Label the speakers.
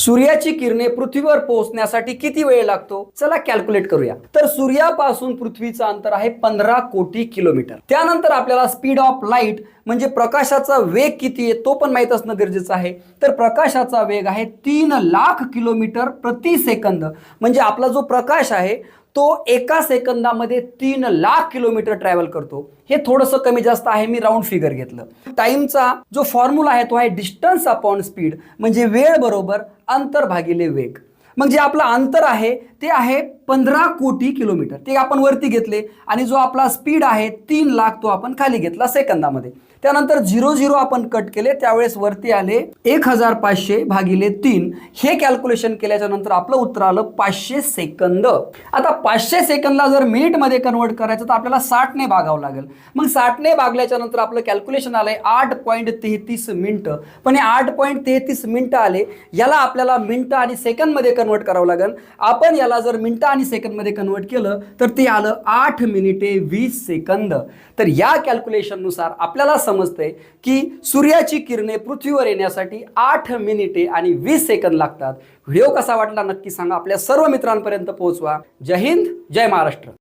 Speaker 1: सूर्याची किरणे पृथ्वीवर पोहोचण्यासाठी किती वेळ लागतो? चला कॅल्क्युलेट करूया. तर सूर्यापासून पृथ्वीचं अंतर आहे पंधरा कोटी किलोमीटर. त्यानंतर आपल्याला स्पीड ऑफ लाइट म्हणजे प्रकाशाचा वेग किती आहे तो पण माहीत असणं गरजेचं आहे. तर प्रकाशाचा वेग आहे तीन लाख किलोमीटर प्रति सेकंद. म्हणजे आपला जो प्रकाश आहे तो एका सेकंदामध्ये तीन लाख किलोमीटर ट्रॅव्हल करतो. हे थोडंसं कमी जास्त आहे मी राऊंड फिगर घेतलं. टाइमचा जो फॉर्म्युला आहे तो आहे डिस्टन्स अपॉन स्पीड म्हणजे वेळ बरोबर अंतर भागिले वेग. मग जे आपलं अंतर आहे ते आहे पंधरा कोटी किलोमीटर. ते आपण वरती घेतले आणि जो आपला स्पीड आहे तीन लाख तो आपण खाली घेतला सेकंदामध्ये. त्यानंतर झिरो झिरो आपण कट केले त्यावेळेस वरती आले एक हजार पाचशे भागिले तीन. हे कॅल्क्युलेशन केल्याच्यानंतर आपलं उत्तर आलं पाचशे सेकंद. आता पाचशे सेकंदला जर मिनिटमध्ये कन्वर्ट करायचं तर आपल्याला साठने भागावं लागेल. मग साठने भागल्याच्या नंतर आपलं कॅल्क्युलेशन आलंय आठ पॉईंट तेहतीस मिनिटं. पण हे आठ पॉईंट तेहतीस मिनिटं आले याला आपल्याला मिनिटं आणि सेकंदमध्ये कन्वर्ट करावं लागेल. आपण याला जर मिनिटं आणि सेकंदमध्ये कन्वर्ट केलं तर ते आलं आठ मिनिटे वीस सेकंद. तर या कॅल्क्युलेशननुसार आपल्याला समजतंय की सूर्याची किरणे पृथ्वीवर येण्यासाठी आठ मिनिटे आणि वीस सेकंद लागतात. व्हिडिओ कसा वाटला नक्की सांगा. आपल्या सर्व मित्रांपर्यंत पोहोचवा. जय हिंद जय महाराष्ट्र.